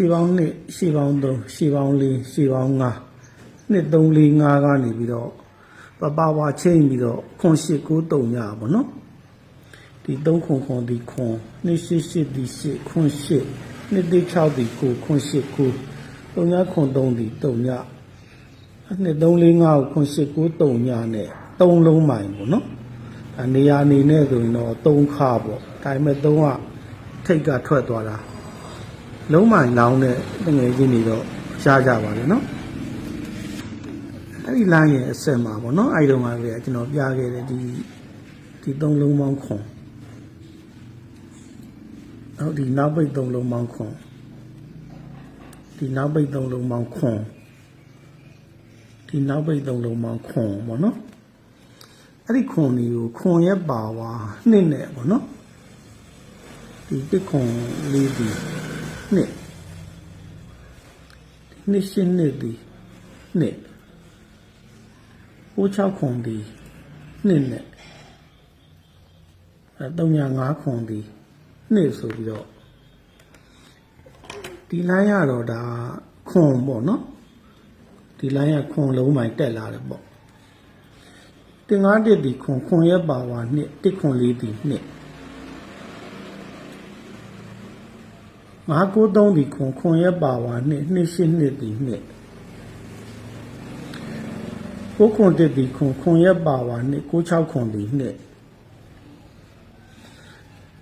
ရှေးပေါင်းနှစ်ရှေးပေါင်း3ရှေးပေါင်း4ရှေးပေါင်း5နှစ်3 4 5ကနေပြီးတော့ပပဝါချိန်ပြီးတော့ခွန်8 9 3ညပေါ့နော်ဒီ3ခွန်ခွန်ဒီခွန်နှစ်8 8ဒီ8ခွန်8နှစ်3 6ဒီ9ခွန်8 9 3ညခွန်3ဒီ3ညနှစ်3 4 5ကိုခွန်8 9 3ညနဲ့3လုံးမိုင်ပေါ့နော်အနေရာအနေနဲ့ဆိုရင်တော့3ခါပေါ့ဒါပေမဲ့3ကထိတ်ကထွက်သွားတာ လုံးမိုင်လောင်းတဲ့တငယ်ချင်းတွေတော့ရှားကြပါလေနော်အဲ့ဒီလိုင်းရဲ့အဆက်မှာပေါ့နော်အဲ့ဒီတော့ကလည်းကျွန်တော်ပြခဲ့တဲ့ဒီဒီသုံးလုံးပေါင်းခွန်ဟုတ်ဒီနောက်ပိတ်သုံးလုံးပေါင်းခွန်ဒီနောက်ပိတ်သုံးလုံးပေါင်းခွန်ဒီနောက်ပိတ်သုံးလုံးပေါင်းခွန်ပေါ့နော်အဲ့ဒီခွန်တွေကိုခွန်ရဲ့ပါဝါနှစ်နဲ့ပေါ့နော်ဒီတစ်ခွန်လေးဒီ နှစ်နှစ်ရှင်းနှစ်ဒီနှစ်ကို6ခွန်ဒီနှစ်နဲ့အဲ305ခွန်ဒီနှစ်ဆိုပြီးတော့ဒီလိုင်းရတော့ဒါခွန်ပေါ့နော်ဒီလိုင်းကခွန်လုံးမိုင်တက်လာတယ်ပေါ့တင်ကားတစ်ဒီခွန်ခွန်ရဲ့ပါဝါနှစ်တစ်ခွန်လေးဒီနှစ် ငါကိုသုံးဒီခွန်ခွန်ရဲ့ပါဝါနှစ်နှစ်ရှင်းနှစ်ဒီနှစ်ကိုခွန်တစ်ဒီခွန်ခွန်ရဲ့ပါဝါနှစ်ကို6ခွန်ဒီနှစ်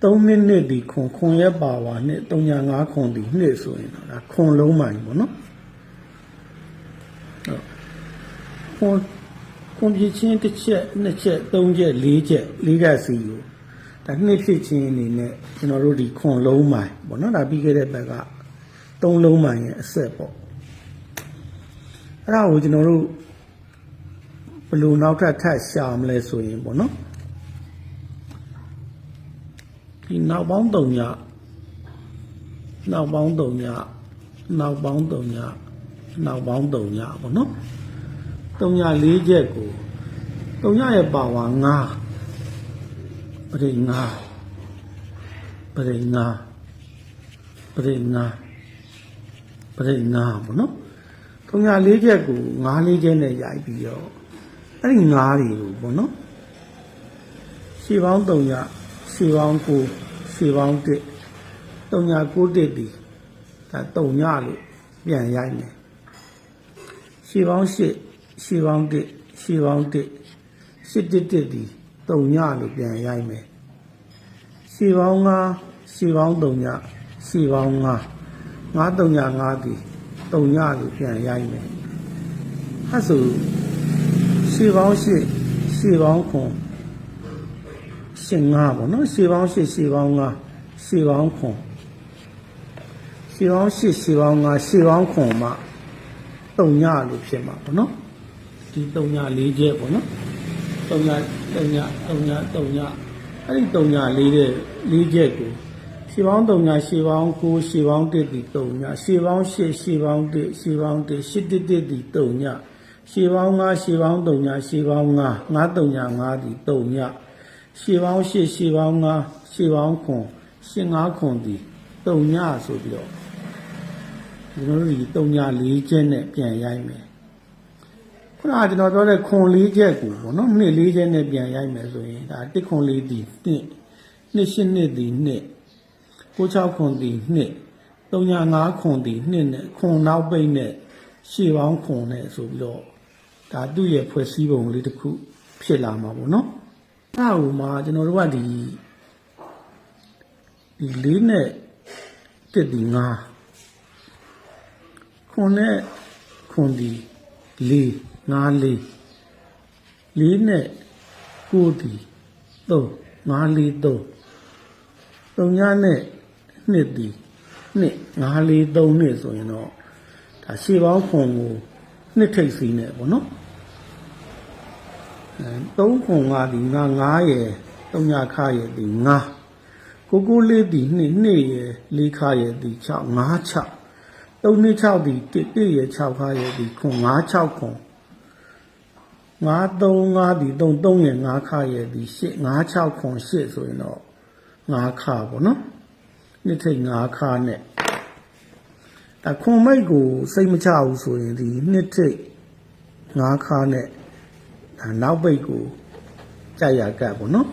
သုံးနှစ်နှစ်ဒီခွန်ခွန်ရဲ့ပါဝါနှစ်305ခွန်ဒီနှစ်ဆိုရင်တော့ဒါခွန်လုံးမှန်ပေါ့နော်ဟုတ်ခွန်ခွန်ပြချင်းတစ်ချက်နှစ်ချက်သုံးချက်လေးချက်လေးကစီကို ဒါနှစ်ဖြစ်ချင်းအနေနဲ့ကျွန်တော်တို့ဒီခွန်လုံးမိုင်ပေါ့နော်ဒါပြီးခဲ့တဲ့ဘက်ကသုံးလုံးမိုင်ရဲ့အဆက်ပေါ့အဲ့ဒါကိုကျွန်တော်တို့ဘယ်လိုနောက်ထပ်ထပ်ရှာမလဲဆိုရင်ပေါ့နော်ဒီနောက်ပေါင်း3ညနောက်ပေါင်း3ညနောက်ပေါင်း3ညနောက်ပေါင်း3ညပေါ့နော်3ည4ချက်ကို3ညရဲ့ပါဝါ9 ပရိငါပရိငါပရိငါပရိငါပေါ့နော်ထုံညာလေးချက်ကိုငါးလေးချက်နဲ့ရိုက်ပြီးတော့အဲ့ဒီငါးတွေကိုပေါ့နော်ရှေပေါင်း3ညရှေပေါင်း9ရှေပေါင်း1 3ည9တစ်ဒီဒါ3ညလို့ပြန်ရိုက်မယ်ရှေပေါင်း8ရှေပေါင်း1ရှေပေါင်း1 8တစ်တစ်ဒီ 3ညလို့ပြန်ရိုက်မယ်ရှေပေါင်း9ရှေပေါင်း3ညရှေပေါင်း9 9 3ည9ဒီ3ညလို့ပြန်ရိုက်မယ်အဲ့ဆိုရှေပေါင်း8ရှေပေါင်း9ရှင်း9ပေါ့နော်ရှေပေါင်း8ရှေပေါင်း9ရှေပေါင်း9ရှေပေါင်း8ရှေပေါင်း9ရှေပေါင်း9မှ3ညလို့ဖြစ်မှာပေါ့နော်ဒီ3ည4ချက်ပေါ့နော် 3ည3ည3ည3ညအဲ့ဒီ3ည4တဲ့4ချက်ကိုရှေပေါင်း3ညရှေပေါင်း9ရှေပေါင်း1ဒီ3ညရှေပေါင်း8ရှေပေါင်း1ရှေပေါင်း1 8တစ်တစ်ဒီ3ညရှေပေါင်း9ရှေပေါင်း3ညရှေပေါင်း9 9 3ည5ဒီ3ညရှေပေါင်း8ရှေပေါင်း9ရှေပေါင်း9ရှင်း9ခွန်ဒီ3ညဆိုပြီးတော့ဒီလိုဒီ3ည4ချက်နဲ့ပြန်ရိုက်မယ် ခုနကကျွန်တော်ပြောတဲ့ခွန်4ချက်ကိုပေါ့နော်နှစ်4ချက်နဲ့ပြန်ရိုက်မယ်ဆိုရင်ဒါတစ်ခွန်4ဒီနှစ်နှစ်ရှင်းနှစ်ဒီနှစ်ကို6ခွန်ဒီနှစ်3ည5ခွန်ဒီနှစ်နဲ့ခွန်နောက်ပိတ်နဲ့ရှေ့ပေါင်းခွန်နဲ့ဆိုပြီးတော့ဒါသူ့ရဲ့ဖွဲ့စည်းပုံလေးတစ်ခုဖြစ်လာမှာပေါ့နော်အဲ့ဒါဟိုမှာကျွန်တော်တို့ကဒီဒီလေးနဲ့တက်ဒီ5ခွန်နဲ့ခွန်ဒီလေး 5လေးလေးနဲ့9ဒီ3 5လေး3 3ညနဲ့နှစ်ဒီနှစ်5လေး3နှစ်ဆိုရင်တော့ဒါရှေ့ပေါင်းခွန်ကိုနှစ်ထိပ်စီးနေပေါ့နော်အဲ3ခွန်ကဒီငါ9ရယ်3ညခရယ်ဒီ9ကိုကိုလေးဒီနှစ်နှစ်ရယ်လေးခရယ်ဒီ6 5 6 3နှစ်6ဒီ1 1ရယ်6ခရယ်ဒီခွန်5 6ခွ န်5 3 5ဒီ3 3ရယ်5ခရယ်ဒီ8 5 6ခွန်8ဆိုရင်တော့5ခါပေါ့နော်နှစ်ထိပ်5ခါနဲ့ဒါခွန်မိတ်ကိုစိတ်မချဘူးဆိုရင်ဒီနှစ်ထိတ်ငါးခါနဲ့ဒါနောက်ပိတ်ကိုကြက်ရကတ်ပေါ့နော်